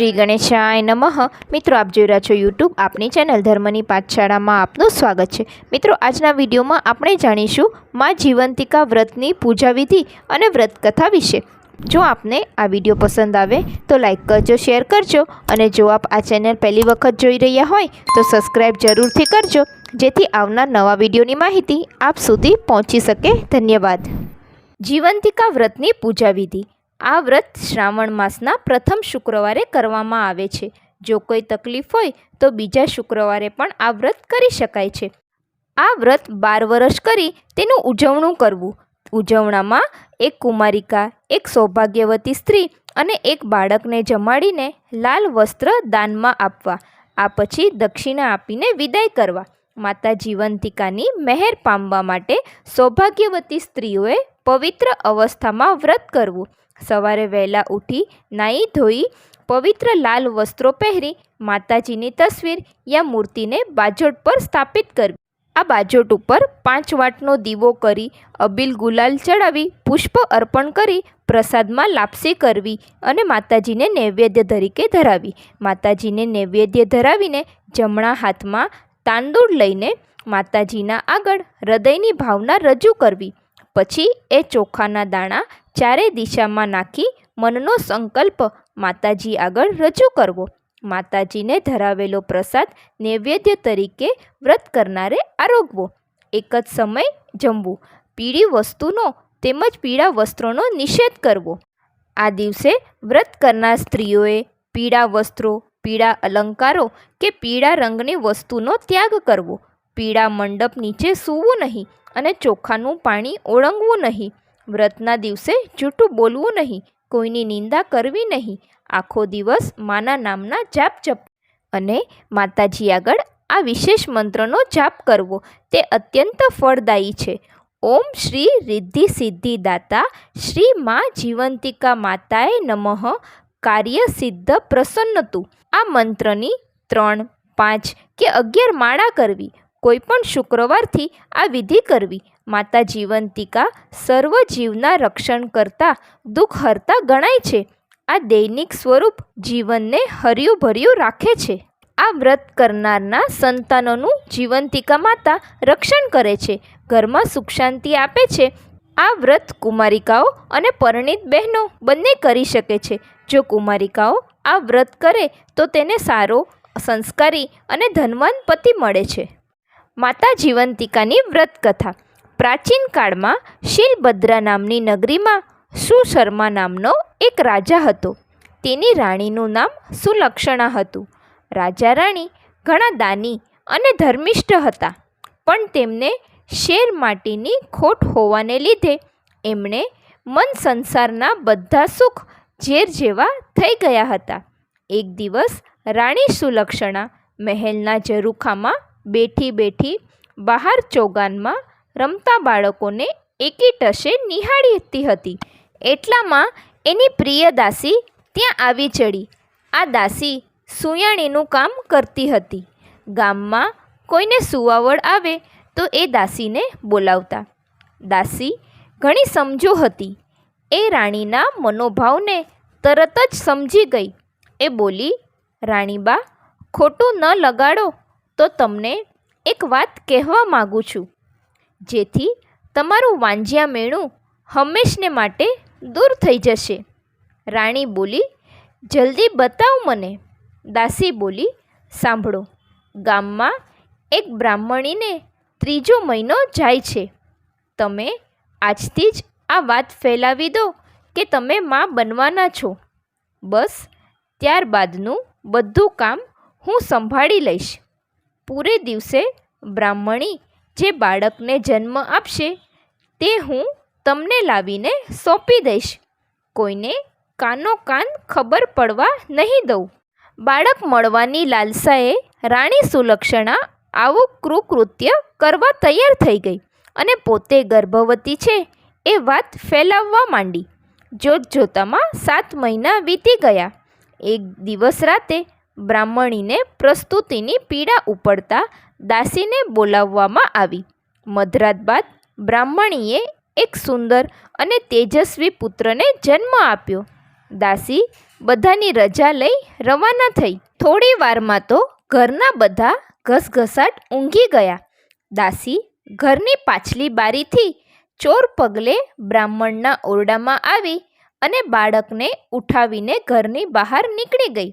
શ્રી ગણેશાય નમઃ. મિત્રો, આપ જોઈ રહ્યા છો યુટ્યુબ આપની ચેનલ ધર્મની પાઠશાળામાં આપનું સ્વાગત છે. મિત્રો, આજના વિડીયોમાં આપણે જાણીશું મા જીવંતિકા વ્રતની પૂજા વિધિ અને વ્રત કથા વિશે. જો આપને આ વીડિયો પસંદ આવે, તો લાઇક કરજો, શેર કરજો અને જો આપ આ ચેનલ પહેલી વખત જોઈ રહ્યા હોય, તો સબસ્ક્રાઈબ જરૂરથી કરજો, જેથી આવનાર નવા વિડીયોની માહિતી આપ સુધી પહોંચી શકે. ધન્યવાદ. જીવંતિકા વ્રતની પૂજા વિધિ. આ વ્રત શ્રાવણ માસના પ્રથમ શુક્રવારે કરવામાં આવે છે. જો કોઈ તકલીફ હોય તો બીજા શુક્રવારે પણ આ વ્રત કરી શકાય છે. આ વ્રત બાર વર્ષ કરી તેનું ઉજવણું કરવું. ઉજવણામાં એક કુમારિકા, એક સૌભાગ્યવતી સ્ત્રી અને એક બાળકને જમાડીને લાલ વસ્ત્ર દાનમાં આપવા. આ પછી દક્ષિણા આપીને વિદાય કરવા. માતા જીવંતિકાની મહેર પામવા માટે સૌભાગ્યવતી સ્ત્રીઓએ પવિત્ર અવસ્થામાં વ્રત કરવું. સવારે વહેલા ઉઠી નાહી ધોઈ પવિત્ર લાલ વસ્ત્રો પહેરી માતાજીની તસવીર યા મૂર્તિને બાજોટ પર સ્થાપિત કરવી. આ બાજોટ ઉપર પાંચ વાટનો દીવો કરી અબીલ ગુલાલ ચડાવી, પુષ્પ અર્પણ કરી, પ્રસાદમાં લાપસી કરવી અને માતાજીને નૈવેદ્ય તરીકે ધરાવી. માતાજીને નૈવેદ્ય ધરાવીને જમણા હાથમાં તાંદૂળ લઈને માતાજીના આગળ હૃદયની ભાવના રજૂ કરવી. પછી એ ચોખાના દાણા ચારે દિશામાં નાખી મનનો સંકલ્પ માતાજી આગળ રજૂ કરવો. માતાજીને ધરાવેલો પ્રસાદ નૈવેદ્ય તરીકે વ્રત કરનારે આરોગવો. એક જ સમય જમવું. પીળી વસ્તુનો તેમજ પીળા વસ્ત્રોનો નિષેધ કરવો. આ દિવસે વ્રત કરનાર સ્ત્રીઓએ પીળા વસ્ત્રો, પીળા અલંકારો કે પીળા રંગની વસ્તુનો ત્યાગ કરવો. પીળા મંડપ નીચે સૂવું નહીં અને ચોખાનું પાણી ઓળંગવું નહીં. વ્રતના દિવસે જૂઠું બોલવું નહીં, કોઈની નિંદા કરવી નહીં. આખો દિવસ માના નામના જાપ જપ અને માતાજી આગળ આ વિશેષ મંત્રનો જાપ કરવો, તે અત્યંત ફળદાયી છે. ઓમ શ્રી રિદ્ધિ સિદ્ધિ દાતા, શ્રી મા જીવંતિકા માતાએ નમઃ. કાર્ય સિદ્ધ પ્રસન્નતું. આ મંત્રની ત્રણ, પાંચ કે અગિયાર માળા કરવી કોઈપણ શુક્રવારથી આ વિધિ કરવી. માતા જીવંતિકા સર્વ જીવના રક્ષણ કરતા દુઃખ હરતા ગણાય છે. આ દૈનિક સ્વરૂપ જીવનને હર્યું ભર્યું રાખે છે. આ વ્રત કરનારના સંતાનોનું જીવંતિકા માતા રક્ષણ કરે છે. ઘરમાં સુખ શાંતિ આપે છે. આ વ્રત કુમારિકાઓ અને પરણિત બહેનો બંને કરી શકે છે. જો કુમારિકાઓ આ વ્રત કરે તો તેને સારો, સંસ્કારી અને ધનવાન પતિ મળે છે. માતા જીવંતિકાની વ્રત કથા પ્રાચીન કાળમાં શીલભદ્રા નામની નગરીમાં સુશર્મા નામનો એક રાજા હતો. તેની રાણીનું નામ સુલક્ષણા હતું. રાજા રાણી ઘણા દાની અને ધર્મિષ્ઠ હતા, પણ તેમને શેર માટીની ખોટ હોવાને લીધે એમણે મન સંસારના બધા સુખ ઝેર જેવા થઈ ગયા હતા. એક દિવસ રાણી સુલક્ષણા મહેલના ઝરૂખામાં બેઠી બેઠી બહાર ચોગાનમાં રમતા બાળકોને એકી ટશે નિહાળતી હતી. એટલામાં એની પ્રિય દાસી ત્યાં આવી ચડી. આ દાસી સુયાણીનું કામ કરતી હતી. ગામમાં કોઈને સુવાવડ આવે તો એ દાસીને બોલાવતા. દાસી ઘણી સમજો હતી. એ રાણીના મનોભાવને તરત જ સમજી ગઈ. એ બોલી, રાણીબા, ખોટું ન લગાડો તો તમને એક વાત કહેવા માગું છું. જેથી તમારું વાંજિયા મેણું હંમેશને માટે દૂર થઈ જશે. રાણી બોલી, જલ્દી બતાવ મને. દાસી બોલી, સાંભળો, ગામમાં એક બ્રાહ્મણીને ત્રીજો મહિનો જાય છે. તમે આજથી જ આ વાત ફેલાવી દો કે તમે મા બનવાના છો. બસ, ત્યારબાદનું બધું કામ હું સંભાળી લઈશ. પૂરે દિવસે બ્રાહ્મણી જે બાળકને જન્મ આપશે તે હું તમને લાવીને સોંપી દઈશ. કોઈને કાનો કાન ખબર પડવા નહીં દઉં. બાળક મળવાની લાલસાએ રાણી સુલક્ષણા આવું કૃકૃત્ય કરવા તૈયાર થઈ ગઈ અને પોતે ગર્ભવતી છે એ વાત ફેલાવવા માંડી. જોત જોતામાં સાત મહિના વીતી ગયા. એક દિવસ રાતે બ્રાહ્મણીને પ્રસ્તુતિની પીડા ઉપડતા દાસીને બોલાવવામાં આવી. મધરાત બાદ બ્રાહ્મણીએ એક સુંદર અને તેજસ્વી પુત્રને જન્મ આપ્યો. દાસી બધાની રજા લઈ રવાના થઈ. થોડી વારમાં તો ઘરના બધા ઘસઘસાટ ઊંઘી ગયા. દાસી ઘરની પાછલી બારીથી ચોર પગલે બ્રાહ્મણના ઓરડામાં આવી અને બાળકને ઉઠાવીને ઘરની બહાર નીકળી ગઈ.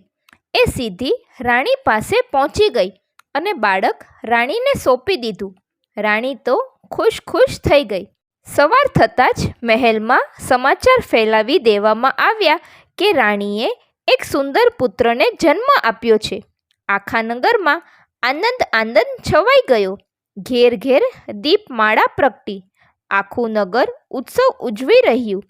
એ સીધી રાણી પાસે પહોંચી ગઈ. અને બાળક રાણીને સોંપી દીધું. રાણી તો ખુશ ખુશ થઈ ગઈ. સવાર થતાં જ મહેલમાં સમાચાર ફેલાવી દેવામાં આવ્યા કે રાણીએ એક સુંદર પુત્રને જન્મ આપ્યો છે. આખા નગરમાં આનંદ આનંદ છવાઈ ગયો. ઘેર ઘેર દીપમાળા પ્રગટી. આખું નગર ઉત્સવ ઉજવી રહ્યું.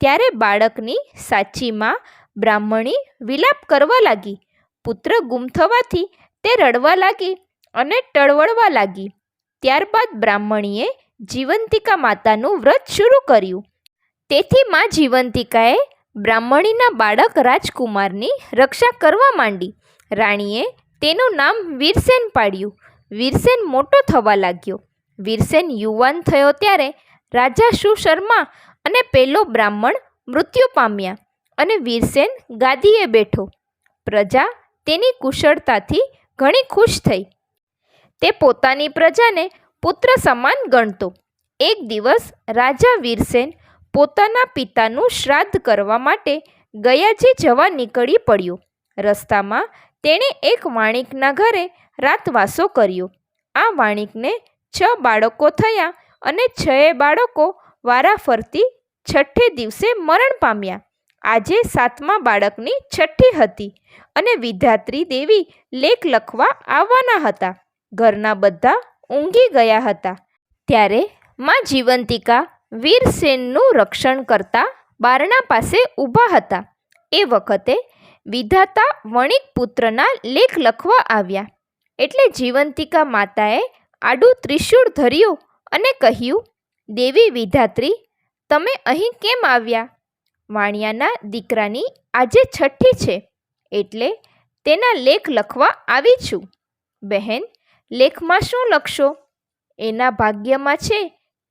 ત્યારે બાળકની સાચી માં બ્રાહ્મણી વિલાપ કરવા લાગી. પુત્ર ગુમ થવાથી તે રડવા લાગી અને ટળવળવા લાગી. ત્યારબાદ બ્રાહ્મણીએ જીવંતિકા માતાનું વ્રત શરૂ કર્યું. તેથી મા જીવંતિકાએ બ્રાહ્મણીના બાળક રાજકુમારની રક્ષા કરવા માંડી. રાણીએ તેનું નામ વીરસેન પાડ્યું. વીરસેન મોટો થવા લાગ્યો. વીરસેન યુવાન થયો ત્યારે રાજા સુશર્મા અને પેલો બ્રાહ્મણ મૃત્યુ પામ્યા અને વીરસેન ગાદીએ બેઠો. પ્રજા તેની કુશળતાથી ઘણી ખુશ થઈ. તે પોતાની પ્રજાને પુત્ર સમાન ગણતો. એક દિવસ રાજા વીરસેન પોતાના પિતાનું શ્રાદ્ધ કરવા માટે ગયાજી જવા નીકળી પડ્યો. રસ્તામાં તેણે એક વાણિકના ઘરે રાતવાસો કર્યો. આ વાણિકને છ બાળકો થયા અને છએ બાળકો વારાફરતી છઠ્ઠે દિવસે મરણ પામ્યા. આજે સાતમા બાળકની છઠ્ઠી હતી અને વિધાત્રી દેવી લેખ લખવા આવવાના હતા. ઘરના બધા ઊંઘી ગયા હતા. ત્યારે માં જીવંતિકા વીરસેનનું રક્ષણ કરતા બારણા પાસે ઊભા હતા. એ વખતે વિધાતા વણિક પુત્રના લેખ લખવા આવ્યા. એટલે જીવંતિકા માતાએ આડું ત્રિશૂળ ધર્યું અને કહ્યું, દેવી વિધાત્રી, તમે અહીં કેમ આવ્યા? વાણિયાના દીકરાની આજે છઠ્ઠી છે, એટલે તેના લેખ લખવા આવી છું. બહેન, લેખમાં શું લખશો? એના ભાગ્યમાં છે,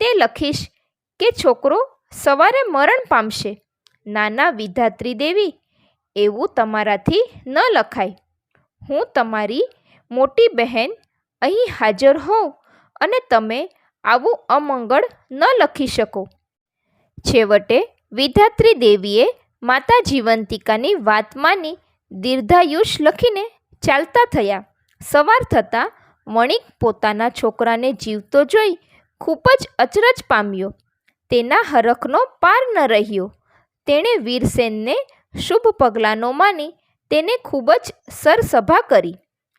તે લખીશ કે છોકરો સવારે મરણ પામશે. નાના વિધાત્રી દેવી, એવું તમારાથી ન લખાય. હું તમારી મોટી બહેન અહીં હાજર હોઉં અને તમે આવું અમંગળ ન લખી શકો. છેવટે વિધાત્રી દેવીએ માતા જીવંતિકાની વાત માની દીર્ઘાયુષ લખીને ચાલતા થયા. સવાર થતાં વણિક પોતાના છોકરાને જીવતો જોઈ ખૂબ જ અચરજ પામ્યો. તેના હરખનો પાર ન રહ્યો. તેણે વીરસેનને શુભ પગલાંનો માની તેને ખૂબ જ સરસભા કરી.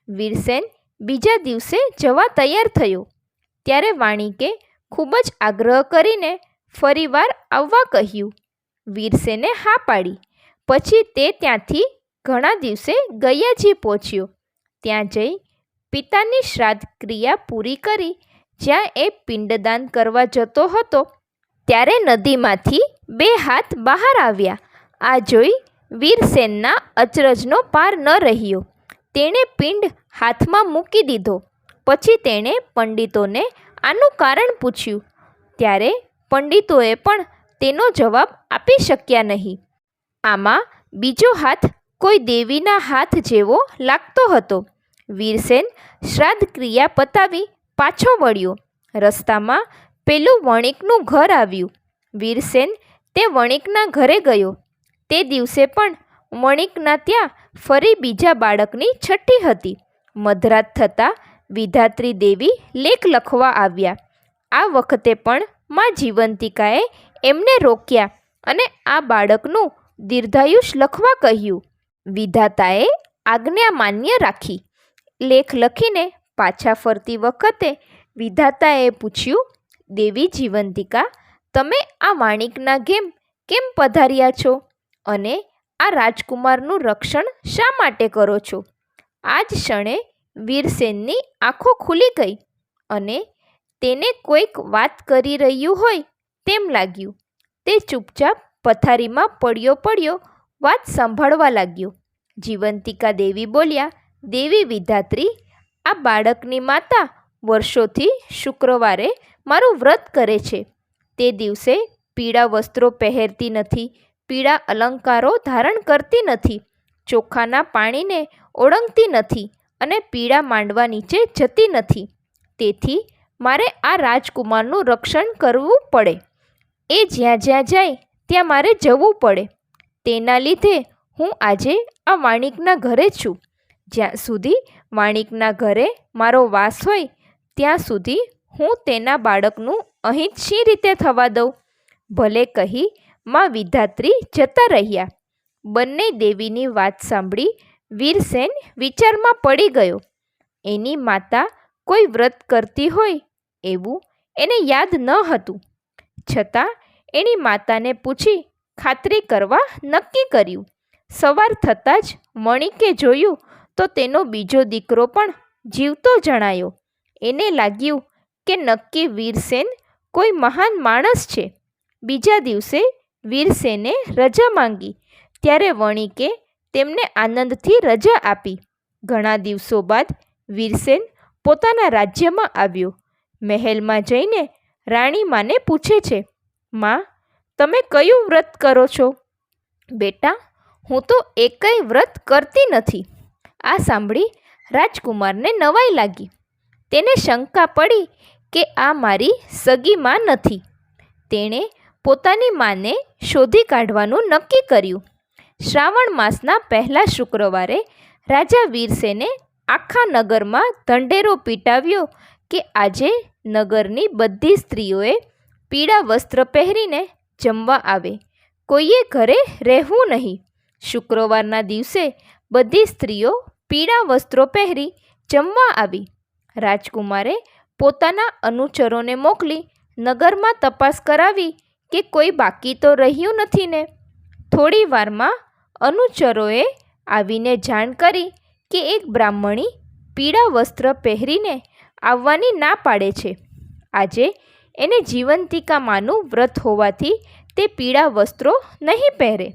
વીરસેન બીજા દિવસે જવા તૈયાર થયો. ત્યારે વાણિકે ખૂબ જ આગ્રહ કરીને ફરીવાર આવવા કહ્યું. વીરસેને હા પાડી. પછી તે ત્યાંથી ઘણા દિવસે ગયાજી પહોંચ્યો. ત્યાં જઈ પિતાની શ્રાદ્ધ ક્રિયા પૂરી કરી. જ્યાં એ પિંડદાન કરવા જતો હતો, ત્યારે નદીમાંથી બે હાથ બહાર આવ્યા. આ જોઈ વીરસેનના અચરજનો પાર ન રહ્યો. તેણે પિંડ હાથમાં મૂકી દીધો. પછી તેણે પંડિતોને આનું કારણ પૂછ્યું. ત્યારે પંડિતોએ પણ તેનો જવાબ આપી શક્યા નહીં. આમાં બીજો હાથ કોઈ દેવીના હાથ જેવો લાગતો હતો. વીરસેન શ્રાદ્ધ ક્રિયા પતાવી પાછો વળ્યો. રસ્તામાં પેલું વણિકનું ઘર આવ્યું. વીરસેન તે વણિકના ઘરે ગયો. તે દિવસે પણ વણિકના ત્યાં ફરી બીજા બાળકની છઠ્ઠી હતી. મધરાત થતાં વિધાત્રી દેવી લેખ લખવા આવ્યા. આ વખતે પણ માં જીવંતિકાએ એમને રોક્યા અને આ બાળકનું દીર્ઘાયુષ લખવા કહ્યું. વિધાતાએ આજ્ઞા માન્ય રાખી. લેખ લખીને પાછા ફરતી વખતે વિધાતાએ પૂછ્યું, દેવી જીવંતિકા, તમે આ વાણિકના ગેમ કેમ પધાર્યા છો? અને આ રાજકુમારનું રક્ષણ શા માટે કરો છો? આ જ ક્ષણે વીરસેનની આંખો ખુલી ગઈ અને તેને કોઈક વાત કરી રહ્યું હોય તેમ લાગ્યું. તે ચૂપચાપ પથારીમાં પડ્યો પડ્યો વાત સાંભળવા લાગ્યો. જીવંતિકા દેવી બોલ્યા, દેવી વિધાત્રી, આ બાળકની માતા વર્ષોથી શુક્રવારે મારું વ્રત કરે છે. તે દિવસે પીળા વસ્ત્રો પહેરતી નથી, પીળા અલંકારો ધારણ કરતી નથી, ચોખાના પાણીને ઓળંગતી નથી અને પીળા માંડવા નીચે જતી નથી. તેથી મારે આ રાજકુમારનું રક્ષણ કરવું પડે. એ જ્યાં જ્યાં જાય, ત્યાં મારે જવું પડે. તેના લીધે હું આજે આ વાણિકના ઘરે છું. જ્યાં સુધી વાણિકના ઘરે મારો વાસ હોય, ત્યાં સુધી હું તેના બાળકનું અહીં જ શી રીતે થવા દઉં? ભલે કહી માં વિધાત્રી જતા રહ્યા. બંને દેવીની વાત સાંભળી વીરસેન વિચારમાં પડી ગયો. એની માતા કોઈ વ્રત કરતી હોય એવું એને યાદ ન હતું. છતાં એની માતાને પૂછી ખાતરી કરવા નક્કી કર્યું. સવાર થતાં જ મણિકે જોયું તો તેનો બીજો દીકરો પણ જીવતો જણાયો. એને લાગ્યું કે નક્કી વીરસેન કોઈ મહાન માણસ છે. બીજા દિવસે વીરસેને રજા માંગી. ત્યારે વણિકે તેમને આનંદથી રજા આપી. ઘણા દિવસો બાદ વીરસેન પોતાના રાજ્યમાં આવ્યો. મહેલમાં જઈને રાણી માને પૂછે છે, માં, તમે કયું વ્રત કરો છો? બેટા, હું તો એકેય વ્રત કરતી નથી. આ સાંભળી રાજકુમારને નવાઈ લાગી. તેને શંકા પડી કે આ મારી સગી માં નથી. તેણે પોતાની માને શોધી કાઢવાનું નક્કી કર્યું. શ્રાવણ માસના પહેલા શુક્રવારે રાજા વીરસેને આખા નગરમાં ધંઢેરો પીટાવ્યો કે આજે નગરની બધી સ્ત્રીઓએ પીળા વસ્ત્ર પહેરીને જમવા આવે. કોઈએ ઘરે રહેવું નહીં. શુક્રવારના દિવસે બધી સ્ત્રીઓ પીળા વસ્ત્રો પહેરી જમવા આવી. રાજકુમારે પોતાના અનુચરોને મોકલી નગરમાં તપાસ કરાવી કે કોઈ બાકી તો રહ્યું નથી ને. થોડી વારમાં અનુચરોએ આવીને જાણ કરી કે એક બ્રાહ્મણી પીળા વસ્ત્ર પહેરીને આવવાની ના પાડે છે. આજે એને જીવંતિકામાંનું વ્રત હોવાથી તે પીળા વસ્ત્રો નહીં પહેરે.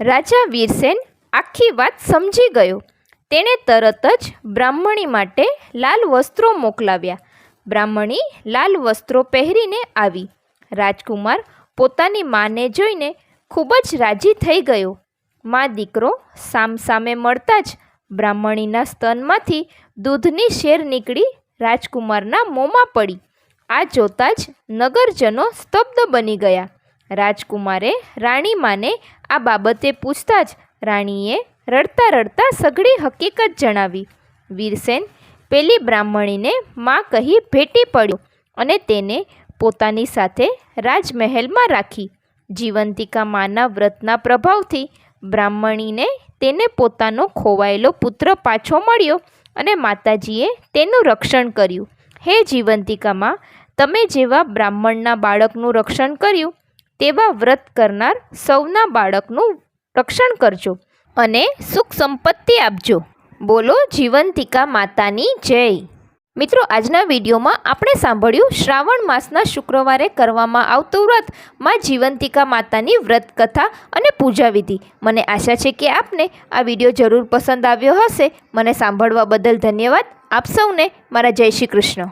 રાજા વીરસેન આખી વાત સમજી ગયો. તેણે તરત જ બ્રાહ્મણી માટે લાલ વસ્ત્રો મોકલાવ્યા. બ્રાહ્મણી લાલ વસ્ત્રો પહેરીને આવી. રાજકુમાર પોતાની માને જોઈને ખૂબ જ રાજી થઈ ગયો. મા દીકરો સામસામે મળતા જ બ્રાહ્મણીના સ્તનમાંથી દૂધની શેર નીકળી રાજકુમારના મોંમાં પડી. આ જોતાં જ નગરજનો સ્તબ્ધ બની ગયા. રાજકુમારે રાણી માને આ બાબતે પૂછતા જ રાણીએ રડતા રડતા સઘળી હકીકત જણાવી. વીરસેન પેલી બ્રાહ્મણીને માં કહી ભેટી પડ્યો અને તેને પોતાની સાથે રાજમહેલમાં રાખી. જીવંતિકા માના વ્રતના પ્રભાવથી બ્રાહ્મણીને તેને પોતાનો ખોવાયેલો પુત્ર પાછો મળ્યો. અને માતાજીએ તેનું રક્ષણ કર્યું. હે જીવંતિકામાં, તમે જેવા બ્રાહ્મણના બાળકનું રક્ષણ કર્યું, તેવા વ્રત કરનાર સૌના બાળકનું રક્ષણ કરજો અને સુખ સંપત્તિ આપજો. બોલો જીવંતિકા માતાની જય. મિત્રો, આજના વિડીયોમાં આપણે સાંભળ્યું શ્રાવણ માસના શુક્રવારે કરવામાં આવતું વ્રત, માં જીવંતિકા માતાની વ્રત કથા અને પૂજા વિધિ મને આશા છે કે આપને આ વીડિયો જરૂર પસંદ આવ્યો હશે. મને સાંભળવા બદલ ધન્યવાદ. આપ સૌને મારા જય શ્રી કૃષ્ણ.